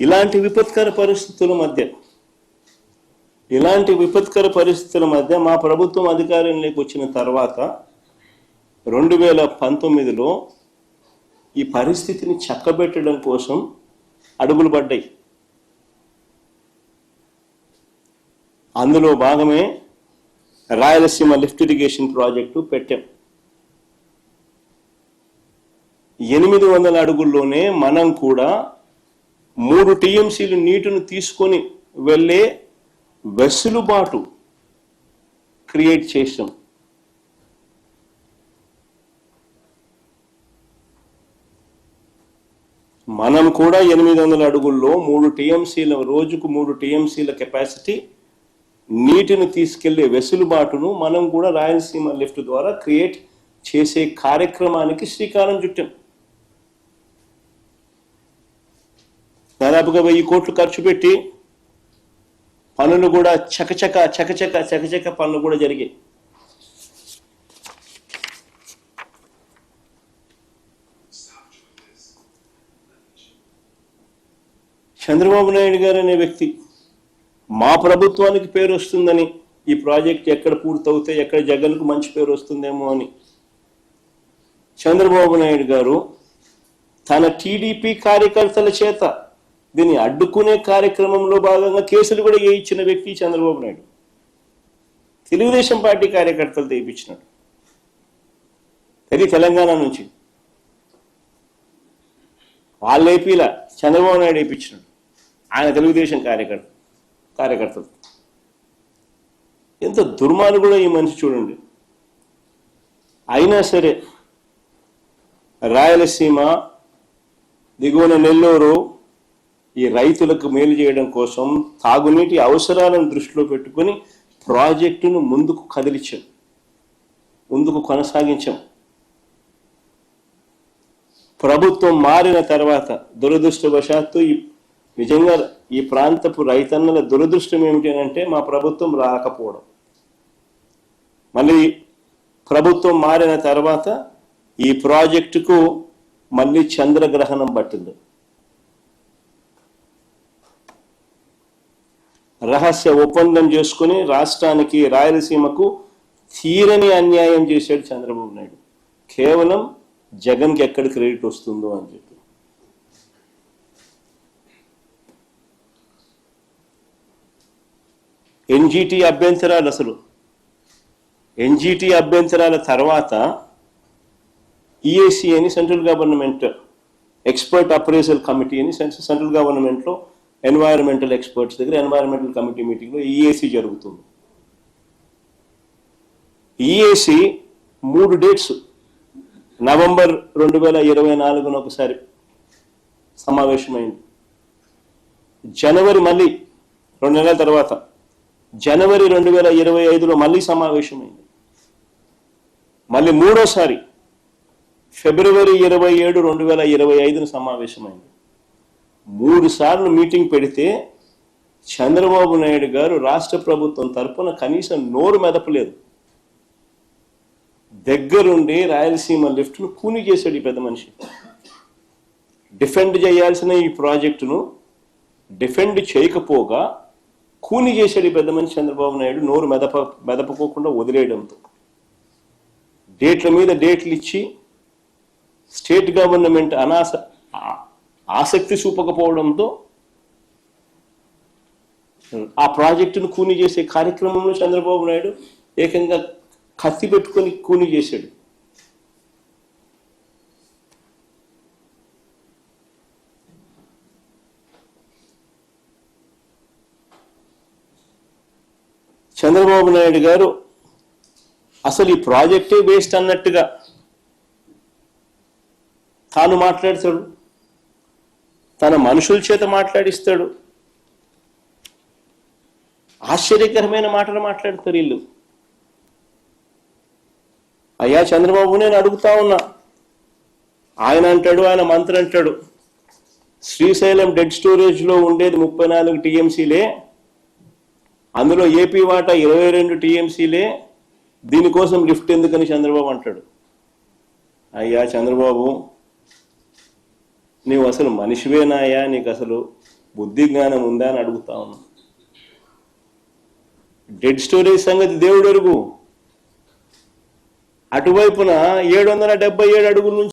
ఇలాంటి విపత్కర పరిస్థితుల మధ్య ఇలాంటి విపత్కర పరిస్థితుల మధ్య మా ప్రభుత్వం అధికారంలోకి వచ్చిన తర్వాత రెండు వేల పంతొమ్మిదిలో ఈ పరిస్థితిని చక్కబెట్టడం కోసం అడుగులు పడ్డాయి. అందులో భాగమే రాయలసీమ లిఫ్ట్ ఇరిగేషన్ ప్రాజెక్టు పెట్టాం. ఎనిమిది వందల అడుగుల్లోనే మనం కూడా మూడు టీఎంసీలు నీటిని తీసుకొని వెళ్ళే వెసులుబాటు క్రియేట్ చేసాం మనం కూడా ఎనిమిది వందల అడుగుల్లో మూడు టీఎంసీల రోజుకు మూడు టీఎంసీల కెపాసిటీ నీటిని తీసుకెళ్ళే వెసులుబాటును మనం కూడా రాయలసీమ లిఫ్ట్ ద్వారా క్రియేట్ చేసే కార్యక్రమానికి శ్రీకారం చుట్టాం. దాదాపుగా వెయ్యి కోట్లు ఖర్చు పెట్టి పనులు కూడా చకచక చకచక చకచక పనులు కూడా జరిగాయి. చంద్రబాబు నాయుడు గారు అనే వ్యక్తి మా ప్రభుత్వానికి పేరు వస్తుందని ఈ ప్రాజెక్ట్ ఎక్కడ పూర్తవుతే ఎక్కడ జగన్కు మంచి పేరు వస్తుందేమో అని. చంద్రబాబు నాయుడు గారు తన టీడీపీ కార్యకర్తల చేత దీన్ని అడ్డుకునే కార్యక్రమంలో భాగంగా కేసులు కూడా వేయించిన వ్యక్తి చంద్రబాబు నాయుడు. తెలుగుదేశం పార్టీ కార్యకర్తలు తెప్పించినాడు. అది తెలంగాణ నుంచి. వాళ్ళు ఏపీలా చంద్రబాబు నాయుడు వేయించినాడు ఆయన తెలుగుదేశం కార్యకర్త కార్యకర్తలు. ఎంత దుర్మార్గుడో ఈ మనిషి చూడండి. అయినా సరే రాయలసీమ దిగువన నెల్లూరు ఈ రైతులకు మేలు చేయడం కోసం తాగునీటి అవసరాలను దృష్టిలో పెట్టుకొని ప్రాజెక్టును ముందుకు కదిలించాం. ముందుకు కొనసాగించాం. ప్రభుత్వం మారిన తర్వాత దురదృష్టవశాత్తు ఈ నిజంగా ఈ ప్రాంతపు రైతన్నల దురదృష్టం ఏమిటి అంటే మా ప్రభుత్వం రాకపోవడం. మళ్ళీ ప్రభుత్వం మారిన తర్వాత ఈ ప్రాజెక్టుకు మళ్ళీ చంద్రగ్రహణం పట్టింది. రహస్య ఒప్పందం చేసుకుని రాష్ట్రానికి రాయలసీమకు తీరని అన్యాయం చేశాడు చంద్రబాబు నాయుడు. కేవలం జగన్కి ఎక్కడ క్రెడిట్ వస్తుందో అని చెప్పి. ఎన్జిటి అభ్యంతరాలు అసలు. ఎన్జిటి అభ్యంతరాల తర్వాత ఈఏసీ అని central government expert appraisal committee అని సెంట్రల్ సెంట్రల్ గవర్నమెంట్లో ఎన్వైరన్మెంటల్ ఎక్స్పర్ట్స్ దగ్గర ఎన్వైరన్మెంటల్ కమిటీ మీటింగ్లో ఈఏసి జరుగుతుంది. ఈఏసి మూడు డేట్స్ నవంబర్ రెండు వేల ఇరవై నాలుగున ఒకసారి సమావేశమైంది. జనవరి మళ్ళీ రెండు నెలల తర్వాత జనవరి రెండు వేల ఇరవై ఐదులో మళ్ళీ సమావేశమైంది. మళ్ళీ మూడోసారి ఫిబ్రవరి ఇరవై ఏడు రెండు వేల ఇరవై ఐదున సమావేశమైంది. మూడు సార్లు మీటింగ్ పెడితే చంద్రబాబు నాయుడు గారు రాష్ట్ర ప్రభుత్వం తరఫున కనీసం నోరు మెదపలేదు. దగ్గరుండి రాయలసీమ లిఫ్ట్ను కూని చేశాడు ఈ పెద్ద మనిషి. డిఫెండ్ చేయాల్సిన ఈ ప్రాజెక్టును డిఫెండ్ చేయకపోగా కూని చేశాడు ఈ పెద్ద మనిషి చంద్రబాబు నాయుడు నోరు మెదప మెదపకోకుండా వదిలేయడంతో. డేట్ల మీద డేట్లు ఇచ్చి స్టేట్ గవర్నమెంట్ అనాస ఆసక్తి చూపకపోవడంతో ఆ ప్రాజెక్టును కూని చేసే కార్యక్రమంలో చంద్రబాబు నాయుడు ఏకంగా కత్తి పెట్టుకొని కూని చేశాడు. చంద్రబాబు నాయుడు గారు అసలు ఈ ప్రాజెక్టే వేస్ట్ అన్నట్టుగా తాను మాట్లాడతాడు తన మనుషుల చేత మాట్లాడిస్తాడు. ఆశ్చర్యకరమైన మాటలు మాట్లాడతారు వీళ్ళు. అయ్యా చంద్రబాబు నేను అడుగుతా ఉన్నా. ఆయన అంటాడు ఆయన మంత్రి అంటాడు శ్రీశైలం డెడ్ స్టోరేజ్లో ఉండేది ముప్పై నాలుగు టీఎంసీలే అందులో ఏపీ వాటా ఇరవై రెండు టీఎంసీలే దీనికోసం లిఫ్ట్ ఎందుకని చంద్రబాబు అంటాడు. అయ్యా చంద్రబాబు నీవు అసలు మనిషివేనాయా నీకు అసలు బుద్ధి జ్ఞానం ఉందా అని అడుగుతా ఉన్నా. డెడ్ స్టోరేజ్ సంగతి దేవుడు ఎరుగు అటువైపున ఏడు వందల డెబ్బై ఏడు అడుగుల నుంచి